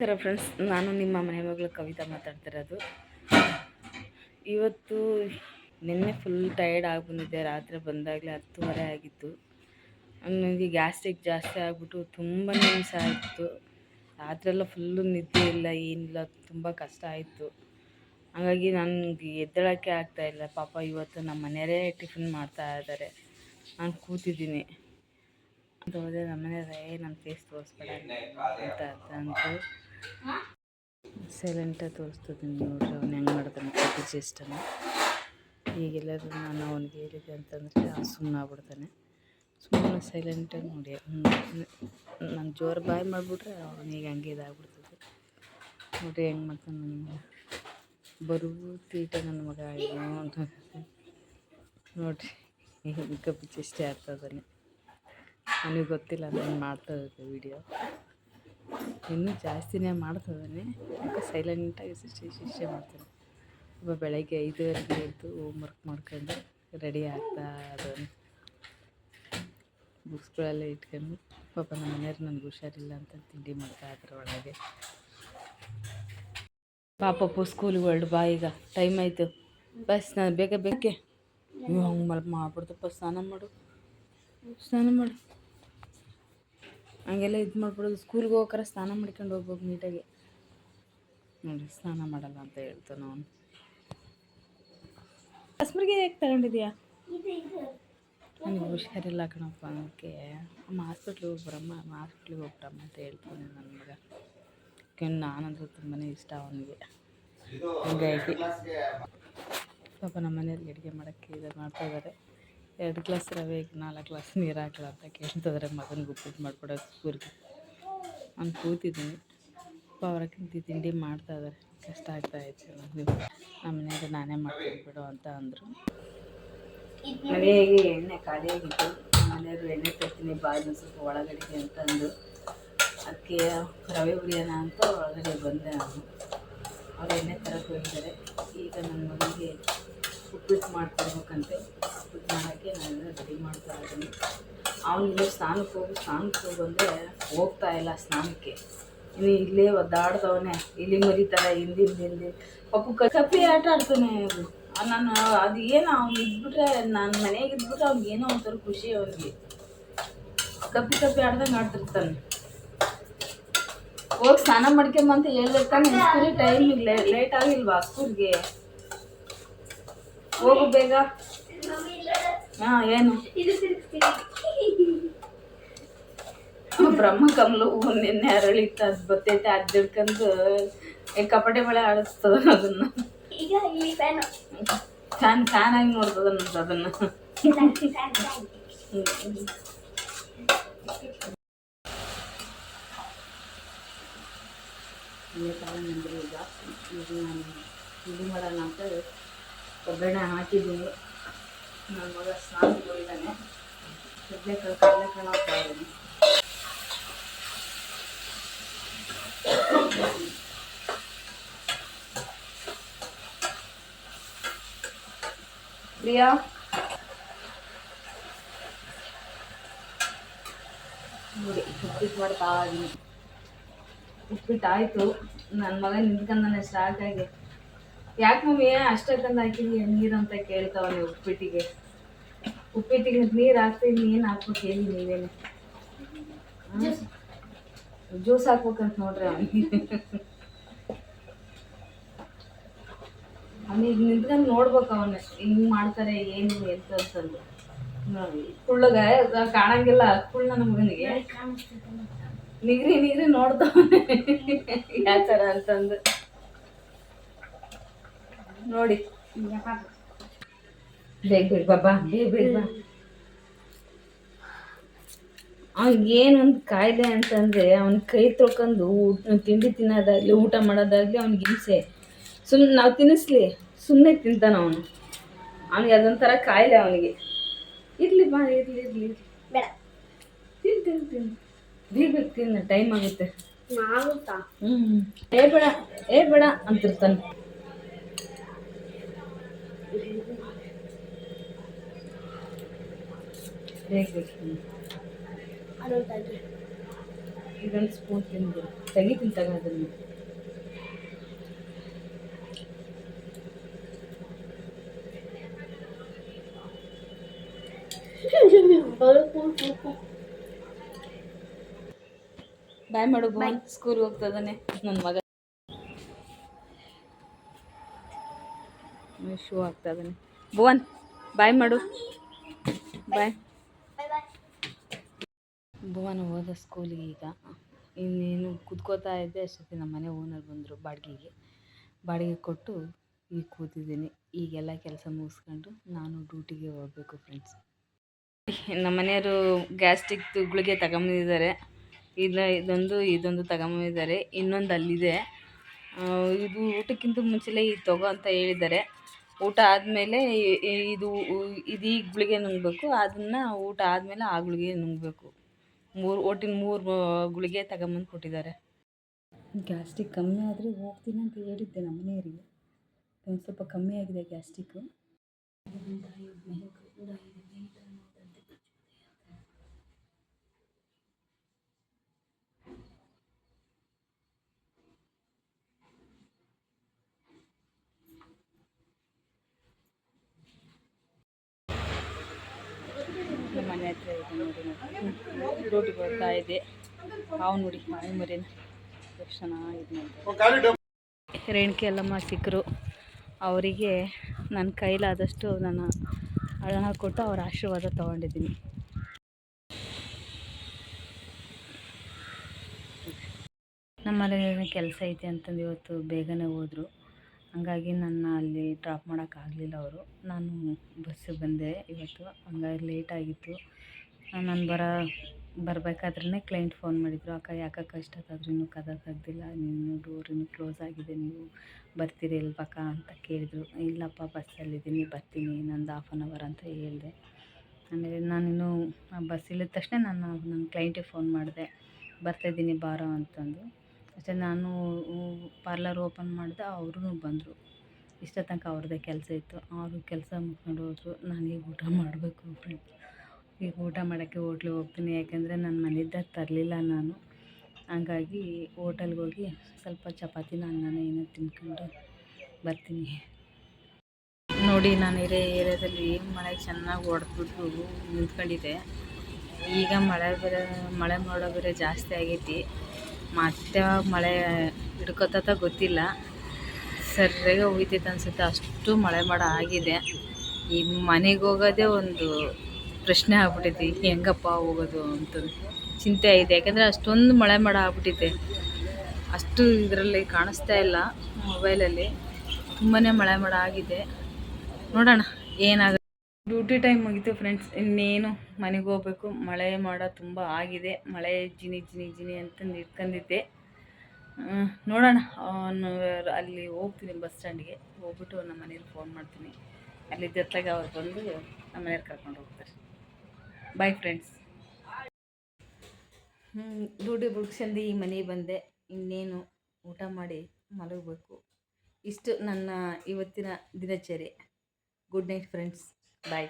ನಮಸ್ಕಾರ ಫ್ರೆಂಡ್ಸ್ ನಾನು ನಿಮ್ಮ ಮನೆ ಮಗಳು ಕವಿತಾ ಮಾತಾಡ್ತಿರೋದು. ಇವತ್ತು ನಿನ್ನೆ ಫುಲ್ ಟಯರ್ಡ್ ಆಗಿ ಬಂದಿದ್ದೆ. ರಾತ್ರಿ ಬಂದಾಗಲೇ ಹತ್ತುವರೆ ಆಗಿತ್ತು. ನನಗೆ ಗ್ಯಾಸ್ಟ್ರಿಕ್ ಜಾಸ್ತಿ ಆಗಿಬಿಟ್ಟು ತುಂಬ ನಿಮಿಷ ಆಯಿತು. ರಾತ್ರಿಯೆಲ್ಲ ಫುಲ್ಲು ನಿದ್ದೆ ಇಲ್ಲ, ಏನಿಲ್ಲ, ತುಂಬ ಕಷ್ಟ ಆಯಿತು. ಹಾಗಾಗಿ ನನಗೆ ಎದ್ದೇಳೋಕ್ಕೆ ಆಗ್ತಾಯಿಲ್ಲ ಪಾಪ ಇವತ್ತು ನಮ್ಮ ಮನೆಯವರೇ ಟಿಫಿನ್ ಮಾಡ್ತಾ ಇದ್ದಾರೆ ನಾನು ಕೂತಿದ್ದೀನಿ. ಅಂತ ಹೋದರೆ ನಮ್ಮ ಮನೆಯವರೇ ನನ್ನ ಫೇಸ್ ತೋರಿಸ್ಬೇಡ ಅಂತ ಅಂತು ಸೈಲೆಂಟಾಗಿ ತೋರಿಸ್ತಿದ್ದೀನಿ ನೋಡ್ರಿ ಅವ್ನು ಹೆಂಗೆ ಮಾಡ್ತಾನೆ, ಪ್ರತಿ ಚೇಷ್ಟನ ಈಗೆಲ್ಲರೂ ನಾನು ಅವ್ನಿಗೆ ಹೇಳಿದೆ ಅಂತಂದರೆ ಅವ್ನು ಸುಮ್ಮನೆ ಆಗ್ಬಿಡ್ತಾನೆ. ಸುಮ್ಮನೆ ಸೈಲೆಂಟಾಗಿ ನೋಡಿ. ನಾನು ಜೋರು ಬಾಯ್ ಮಾಡಿಬಿಟ್ರೆ ಅವನಿಗೆ ಹಂಗೆ ಇದಾಗ್ಬಿಡ್ತದೆ. ನೋಡ್ರಿ ಹೆಂಗೆ ಮಾಡ್ತಾನೆ ನನ್ನ ಮಗ. ಬರೂ ತೀಟ ನನ್ನ ಮಗ ಅಂತ ನೋಡ್ರಿ ಕಪ್ಪಿ ಚೇಷ್ಟೆ ಆಗ್ತದಾನೆ ನನಗೆ ಗೊತ್ತಿಲ್ಲ ನಾನು ಮಾಡ್ತಾ ಇದ್ದೆ ವಿಡಿಯೋ ಇನ್ನೂ ಜಾಸ್ತಿನೇ ಮಾಡ್ತಿದ್ದಾನೆ. ಯಾಕೆ ಸೈಲೆಂಟಾಗಿ ಶಿಷ್ಯ ಶಿಷ್ಯ ಮಾಡ್ತಾನೆ. ಒಬ್ಬ ಬೆಳಗ್ಗೆ ಐದುವರೆಗೆ ಎದ್ದು ಹೋಮ್ವರ್ಕ್ ಮಾಡ್ಕೊಂಡು ರೆಡಿ ಆಗ್ತಾ ಅದನ್ನು ಬುಕ್ಸ್ಗಳೆಲ್ಲ ಇಟ್ಕೊಂಡು ಪಾಪ ನಮ್ಮ ಮನೆಯವ್ರು ನನಗೆ ಹುಷಾರಿಲ್ಲ ಅಂತ ತಿಂಡಿ ಮಾಡ್ತಾ ಒಳಗೆ. ಪಾಪಪ್ಪು ಸ್ಕೂಲಿಗೆ ಹೊರಡು ಬಾ ಈಗ ಟೈಮ್ ಆಯಿತು. ಬಸ್ ನಾನು ಬೇಗ ಬೇಕೆ ಹಂಗೆ ಮಲ್ ಮಾಡ್ಬಿಡ್ತಪ್ಪ ಸ್ನಾನ ಮಾಡು. ಸ್ನಾನ ಮಾಡು. ಹಂಗೆಲ್ಲ ಇದು ಮಾಡ್ಬಿಡೋದು. ಸ್ಕೂಲ್ಗೆ ಹೋಗ್ರೆ ಸ್ನಾನ ಮಾಡ್ಕೊಂಡು ಹೋಗ್ಬೇಕು ನೀಟಾಗಿ. ನೋಡಿ ಸ್ನಾನ ಮಾಡಲ್ಲ ಅಂತ ಹೇಳ್ತಾನೆ ಅವನು. ಕಸ್ಬರ್ಗೆ ಹೇಗೆ ತಗೊಂಡಿದ್ಯಾ? ನನಗೆ ಹುಷಾರಿಲ್ಲ ಕಣಪ್ಪ ಅದಕ್ಕೆ. ಅಮ್ಮ ಹಾಸ್ಪಿಟ್ಲಿಗೆ ಹೋಗ್ಬರಮ್ಮ ಹಾಸ್ಪಿಟ್ಲಿಗೆ ಹೋಗ್ಬರಮ್ಮ ಅಂತ ಹೇಳ್ತಾನೆ ನನ್ನ ಮಗ. ಯಾಕೆಂದ್ರೆ ನಾನಂದ್ರೆ ತುಂಬಾ ಇಷ್ಟ ಅವನಿಗೆ. ಹಂಗಾಗಿ ಪಾಪ ನಮ್ಮ ಮನೆಯಲ್ಲಿ ಅಡುಗೆ ಮಾಡೋಕ್ಕೆ ಇದು ಮಾಡ್ತಾ ಇದ್ದಾರೆ ಎರಡು ಗ್ಲಾಸ್ ರವೆಗೆ ನಾಲ್ಕು ಗ್ಲಾಸ್ ನೀರು ಹಾಕಲ್ಲ ಅಂತ ಕೇಳ್ತಿದ್ರೆ. ಮಗನಿಗೆ ಉಪ್ಪಿಟ್ಟು ಮಾಡ್ಕೊಡೋದು ಸ್ಕೂಲ್ಗೆ ನಾನು ಕೂತಿದ್ದೀನಿ ಅವರಕ್ಕಿಂತ ತಿಂಡಿ ಮಾಡ್ತಾ ಇದ್ದಾರೆ ಕಷ್ಟ ಆಗ್ತಾ ಇತ್ತು ನನಗೆ ನಮ್ಮ ಮನೆಯಾಗ ನಾನೇ ಮಾಡ್ತೀನಿ ಬಿಡು ಅಂತ ಅಂದರು. ಮನೆಯಾಗೆ ಎಣ್ಣೆ ಖಾಲಿಯಾಗಿತ್ತು ಮನೆಯವರು ಎಣ್ಣೆ ತರ್ತೀನಿ ಬಾಜು ಸ್ವಲ್ಪ ಒಳಗಡೆಗೆ ಅಂತ ಅಂದು ಅದಕ್ಕೆ ರವೆ ಹುರಿಯೋಣ ಅಂತ ಒಳಗಡೆ ಬಂದೆ ನಾನು. ಅವ್ರು ಎಣ್ಣೆ ತರಕ್ಕೆ ಹೋಗಿದ್ದಾರೆ. ಈಗ ನನ್ನ ಮಗನಿಗೆ ಉಪ್ಪಿಟ್ಟು ಮಾಡ್ಕೊಡ್ಬೇಕಂತೆ. ಉಪ್ಪಿಟ್ಟು ಮಾಡೋಕ್ಕೆ ನಾನು ರೆಡಿ ಮಾಡ್ತಾ ಇದ್ದೀನಿ. ಅವನಿಗೆ ಸ್ನಾನಕ್ಕೆ ಹೋಗಿ ಸ್ನಾನಕ್ಕೆ ಹೋಗಿ ಬಂದರೆ ಹೋಗ್ತಾ ಇಲ್ಲ ಸ್ನಾನಕ್ಕೆ. ಇನ್ನು ಇಲ್ಲೇ ಒದ್ದಾಡ್ದವನೆ. ಇಲ್ಲಿ ಮರಿತಾರೆ, ಹಿಂದಿ ಹಿಂದಿ ಪಪ್ಪು ಕಪ್ಪಿ ಆಟ ಆಡ್ತಾನೆ ನಾನು ಅದು ಏನು ಅವ್ನು ಇದ್ಬಿಟ್ರೆ ನಾನು ಮನೆಗೆ ಇದ್ಬಿಟ್ರೆ ಅವ್ನಿಗೆ ಏನೋ ಒಂಥರ ಖುಷಿ ಅವನಿಗೆ. ಕಪ್ಪಿ ಕಪ್ಪಿ ಆಡ್ದಂಗೆ ಆಡ್ತಿರ್ತಾನೆ. ಹೋಗಿ ಸ್ನಾನ ಮಾಡ್ಕೊಂಬಂತ ಹೇಳಿರ್ತಾನೆ ಸ್ಕೂಲಿ ಟೈಮಿಗೆ ಲೇಟ್ ಆಗಿಲ್ವಾ ಸ್ಕೂಲ್ಗೆ ಹೋಗು ಬೇಗ. ಹಾಂ ಏನು? ಬ್ರಹ್ಮ ಕಮಲು ನಿನ್ನೆ ಅರಳಿತ್ತ. ಅದು ಬತ್ತೈತೆ ಅದು ಹಿಡ್ಕೊಂಡು ಕಪಟೆ ಬಳೆ ಆಡಿಸ್ತದ ಅದನ್ನ. ಈಗ ಇಲ್ಲಿ ಫ್ಯಾನ್ ಫ್ಯಾನ್ ಫ್ಯಾನ್ ಆಗಿ ನೋಡ್ತದ ಅದನ್ನ ಈಗ. ಇದು ನಾನು ಇದು ಮಾಡೋಣ ಅಂತ ಒಗ್ಗರಣೆ ಹಾಕಿದ್ದೀನಿ. ನನ್ನ ಮಗ ಸ್ನಾನಕ್ಕೆ ಹೋಗಿದ್ದಾನೆ ಕಡಲೆಕಾಳು ಕಡಲೆಕಾಳು ಹಾಕ್ತಾ ಇದ್ದೀನಿ ಪ್ರಿಯಾ? ನೋಡಿ, ಉಪ್ಪಿಟ್ಟು ಮಾಡ್ತಾ ಇದ್ದೀನಿ ಉಪ್ಪಿಟ್ಟು ಆಯಿತು ನನ್ನ ಮಗ ನಿಂತ್ಕೊಂಡಾನೆ ಸಾಕಾಗಿ ಯಾಕೆ ಮಮ್ಮಿ ಅಷ್ಟಕ್ಕಂದು ಹಾಕಿದೀಯ ನೀರು ಅಂತ ಕೇಳ್ತಾವನೆ ಉಪ್ಪಿಟ್ಟಿಗೆ? ಉಪ್ಪಿಟ್ಟಿಗೆ ನೀರು ಹಾಕ್ತೀನಿ ಏನು ಹಾಕ್ಬೇಕು ಹೇಳಿ ನೀವೇನೆ ಜ್ಯೂಸ್ ಹಾಕ್ಬೇಕಂತ ನೋಡ್ರಿ ಅವನಿಗೆ ಅವನಿಗೆ ನಿಂತ್ಕೊಂಡು ನೋಡ್ಬೇಕು ಅವನ. ಹಿಂಗೆ ಮಾಡ್ತಾರೆ ಏನು ಎಂತ ಅಂತಂದು ಕುಳ್ಳಗ ಕಾಣಂಗಿಲ್ಲ ಕುಳ್ಳ ನನ್ನ ಮಗನಿಗೆ ನಿಗ್ರಿ ನಿಗ್ರಿ ನೋಡ್ತಾವನೆ. ಯಾವ ಥರ ಅಂತಂದು. ನೋಡಿ. ಬೇಗ ಬೇಗ ಬಾಬಾ ಬೇಗ ಬೇಗ ಬಾ. ಏನೊಂದು ಕಾಯಿಲೆ ಅಂತಂದರೆ ಅವ್ನ ಕೈ ತೊಳ್ಕೊಂಡು ಊಟ ತಿಂಡಿ ತಿನ್ನೋದಾಗ್ಲಿ ಊಟ ಮಾಡೋದಾಗ್ಲಿ ಅವ್ನಿಗೆ ಹಿಂಸೆ. ಸುಮ್ಮನೆ ನಾವು ತಿನ್ನಿಸ್ಲಿ ಸುಮ್ಮನೆ ತಿಂತಾನ ಅವನು. ಅವನಿಗೆ ಅದೊಂಥರ ಕಾಯಿಲೆ ಅವನಿಗೆ. ಇರಲಿ ಬಾ ಇರಲಿ ಇರಲಿ. ಬೇಡ. ತಿನ್ ತಿನ್ ತಿನ್. ಬೇಗ ತಿನ್ನ ಟೈಮ್ ಆಗುತ್ತೆ. ಆಗುತ್ತಾ ಹ್ಞೂ ಏ ಬೇಡ ಏ ಬೇಡ ಅಂತಿರ್ತಾನೆ ಬೇಗ ಬೇಗ ತಿನ್ನು ಅದೊಂದು ಇದೊಂದು ಸ್ಪೂನ್ ತಿಂದು ತೆಗಿತೀನಿ ತಗೋದನ್ನು ಬಾಯ್. ಮಾಡು ಬಾಯ್ ಸ್ಕೂಲ್ ಹೋಗ್ತದಾನೆ ನನ್ನ ಮಗ. ಶೂ ಆಗ್ತಾ ಇದ್ದಾನೆ. ಭುವನ್ ಬಾಯ್ ಮಾಡು. ಬಾಯ್ ಭುವನ ಹೋದ ಸ್ಕೂಲಿಗೆ ಈಗ ಇನ್ನೇನು ಕುತ್ಕೋತಾ ಇದ್ದೆ. ಅಷ್ಟೊತ್ತಿಗೆ ನಮ್ಮ ಮನೆ ಓನರ್ ಬಂದರು ಬಾಡಿಗೆಗೆ. ಬಾಡಿಗೆ ಕೊಟ್ಟು ಈಗ ಕೂತಿದ್ದೀನಿ. ಈಗೆಲ್ಲ ಕೆಲಸ ಮುಗಿಸ್ಕೊಂಡು ನಾನು ಡ್ಯೂಟಿಗೆ ಹೋಗಬೇಕು ಫ್ರೆಂಡ್ಸ್ ನಮ್ಮ ಮನೆಯವರು ಗ್ಯಾಸ್ಟ್ರಿಕ್ದು ಗುಳಿಗೆ ತಗೊಂಬಂದಿದ್ದಾರೆ. ಇದು, ಇದೊಂದು ಇದೊಂದು ತಗೊಂಬಂದಿದ್ದಾರೆ. ಇನ್ನೊಂದು ಅಲ್ಲಿದೆ. ಇದು ಊಟಕ್ಕಿಂತ ಮುಂಚೆಲೇ ಇದು ತಗೋ ಅಂತ ಹೇಳಿದ್ದಾರೆ. ಊಟ ಆದಮೇಲೆ ಇದು ಇದು ಈ ಗುಳಿಗೆ ನುಂಗಬೇಕು, ಅದನ್ನು ಊಟ ಆದಮೇಲೆ ಆ ಗುಳಿಗೆ ನುಂಗಬೇಕು. ಮೂರು ಒಟ್ಟಿನ ಮೂರು ಗುಳಿಗೆ ತಗೊಂಬಂದು ಕೊಟ್ಟಿದ್ದಾರೆ. ಗ್ಯಾಸ್ಟಿಕ್ ಕಮ್ಮಿ ಆದರೆ ಹೋಗ್ತೀನಿ ಅಂತ ಹೇಳಿದ್ದೆ ನಮ್ಮ ಮನೆಯವರಿಗೆ. ಒಂದು ಸ್ವಲ್ಪ ಕಮ್ಮಿ ಆಗಿದೆ ಗ್ಯಾಸ್ಟ್ರಿಕ್ಕು ನಮ್ಮ ಮನೆ ಹತ್ರ ಇದೆ ರೋಟಿ ಬರ್ತಾ ಇದೆ. ಹಾವು ನೋಡಿ ಹಾವು ಮರಿನ. ಎಷ್ಟು ಚೆನ್ನಾಗಿದೆ ರೇಣಿಕೆ ಎಲ್ಲಮ್ಮ ಸಿಕ್ಕರು. ಅವರಿಗೆ ನನ್ನ ಕೈಲಾದಷ್ಟು ನನ್ನ ಹಣ ಕೊಟ್ಟು ಅವ್ರ ಆಶೀರ್ವಾದ ತೊಗೊಂಡಿದ್ದೀನಿ. ನಮ್ಮ ಮನೆ ಕೆಲಸ ಐತೆ ಅಂತಂದು ಇವತ್ತು ಬೇಗನೆ ಹೋದರು. ಹಂಗಾಗಿ ನನ್ನ ಅಲ್ಲಿ ಡ್ರಾಪ್ ಮಾಡೋಕ್ಕಾಗಲಿಲ್ಲ ಅವರು. ನಾನು ಬಸ್ಸಿಗೆ ಬಂದೆ ಇವತ್ತು. ಹಂಗಾಗಿ ಲೇಟಾಗಿತ್ತು ನಾನು ಬರ ಬರಬೇಕಾದ್ರೇ ಕ್ಲೈಂಟ್ ಫೋನ್ ಮಾಡಿದರು. ಅಕ್ಕ, ಯಾಕಕ್ಕ ಇಷ್ಟೊತ್ತಾದ್ರೂ ಕದ ತೆಗ್ದಿಲ್ಲ ನೀನು ಡೋರ್ ಇನ್ನು ಕ್ಲೋಸ್ ಆಗಿದೆ. ನೀವು ಬರ್ತೀರಿ ಇಲ್ವಕ್ಕ ಅಂತ ಕೇಳಿದರು. ಇಲ್ಲಪ್ಪ ಬಸ್ಸಲ್ಲಿದ್ದೀನಿ ಬರ್ತೀನಿ. ನಂದು ಹಾಫ್ ಆನ್ ಅವರ್ ಅಂತ ಹೇಳಿದೆ. ಆಮೇಲೆ ನಾನಿನ್ನು ಬಸ್ ಇಳಿದ ತಕ್ಷಣ ನಾನು ನನ್ನ ಕ್ಲೈಂಟಿಗೆ ಫೋನ್ ಮಾಡಿದೆ. ಬರ್ತಾಯಿದ್ದೀನಿ ಬಾರೋ ಅಂತಂದು. ಅಷ್ಟೇ ನಾನು ಪಾರ್ಲರ್ ಓಪನ್ ಮಾಡಿದೆ ಅವ್ರೂ ಬಂದರು. ಇಷ್ಟ ತನಕ ಅವ್ರದ್ದೇ ಕೆಲಸ ಇತ್ತು. ಅವರು ಕೆಲಸ ಮುಗ್ಸ್ಕೊಂಡು ಹೋದ್ರು. ನಾನೀಗ ಊಟ ಮಾಡಬೇಕು? ಫ್ರೆಂಡ್ಸ್ ಈಗ ಊಟ ಮಾಡೋಕ್ಕೆ ಹೋಟ್ಲಿಗೆ ಹೋಗ್ತೀನಿ, ಯಾಕೆಂದರೆ ನಾನು ಮನೆಯಿಂದ ತರಲಿಲ್ಲ ನಾನು. ಹಂಗಾಗಿ ಹೋಟೆಲ್ಗೆ ಹೋಗಿ ಸ್ವಲ್ಪ ಚಪಾತಿನ ಅನ್ನನ ಏನೋ ತಿನ್ಕೊಂಡು ಬರ್ತೀನಿ. ನೋಡಿ, ನಾನು ಇರೋ ಏರಿಯಾದಲ್ಲಿ ಮಳೆ ಚೆನ್ನಾಗಿ ಹೊಡೆದ್ಬಿಟ್ಟು ನಿಂತ್ಕೊಂಡಿದೆ. ಈಗ ಮಳೆ ಬೇರೆ, ಮಳೆ ಮೋಡ ಬೇರೆ ಜಾಸ್ತಿ ಆಗೈತಿ. ಮತ್ತೆ ಮಳೆ ಹಿಡ್ಕೊತತ ಗೊತ್ತಿಲ್ಲ. ಸರಿಯಾಗಿ ಹೋಗ್ತೈತೆ ಅನಿಸುತ್ತೆ. ಅಷ್ಟು ಮಳೆ ಮೋಡ ಆಗಿದೆ. ಈ ಮನೆಗೆ ಹೋಗೋದೇ ಒಂದು ಪ್ರಶ್ನೆ ಆಗ್ಬಿಟ್ಟೈತಿ ಹೆಂಗಪ್ಪ ಹೋಗೋದು? ಅಂತಂದು. ಚಿಂತೆ ಆಗಿದೆ ಯಾಕೆಂದರೆ ಅಷ್ಟೊಂದು ಮಳೆ ಮಡ ಆಗ್ಬಿಟ್ಟಿದೆ. ಅಷ್ಟು ಇದರಲ್ಲಿ ಕಾಣಿಸ್ತಾ ಇಲ್ಲ ಮೊಬೈಲಲ್ಲಿ. ತುಂಬಾ ಮಳೆ ಮಡ ಆಗಿದೆ. ನೋಡೋಣ, ಏನಾಗುತ್ತೆ. ಡ್ಯೂಟಿ ಟೈಮ್ ಮುಗಿತು ಫ್ರೆಂಡ್ಸ್. ಇನ್ನೇನು ಮನೆಗೆ ಹೋಗ್ಬೇಕು. ಮಳೆ ಮಾಡ ತುಂಬ ಆಗಿದೆ. ಮಳೆ ಜಿನಿ ಜಿನಿ ಜಿನಿ ಅಂತ ನಿಂತ್ಕೊಂಡಿದ್ದೆ. ನೋಡೋಣ. ಅವ್ನು ಅಲ್ಲಿ ಹೋಗ್ತೀನಿ ಬಸ್ ಸ್ಟ್ಯಾಂಡಿಗೆ. ಹೋಗ್ಬಿಟ್ಟು ನಮ್ಮ ಮನೇಲಿ ಫೋನ್ ಮಾಡ್ತೀನಿ. ಅಲ್ಲಿ ಜೊತೆಗೆ ಅವ್ರು ಬಂದು ನಮ್ಮ ಮನೇಲಿ ಕರ್ಕೊಂಡು ಹೋಗ್ತಾರೆ. ಬಾಯ್ ಫ್ರೆಂಡ್ಸ್ ಡ್ಯೂಟಿ ಮುಗಿಸ್ಕೊಂಡು ಈ ಮನೆಗೆ ಬಂದೆ. ಇನ್ನೇನು ಊಟ ಮಾಡಿ ಮಲಗಬೇಕು. ಇಷ್ಟು ನನ್ನ ಇವತ್ತಿನ ದಿನಚರಿ. Good night friends bye